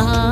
sağ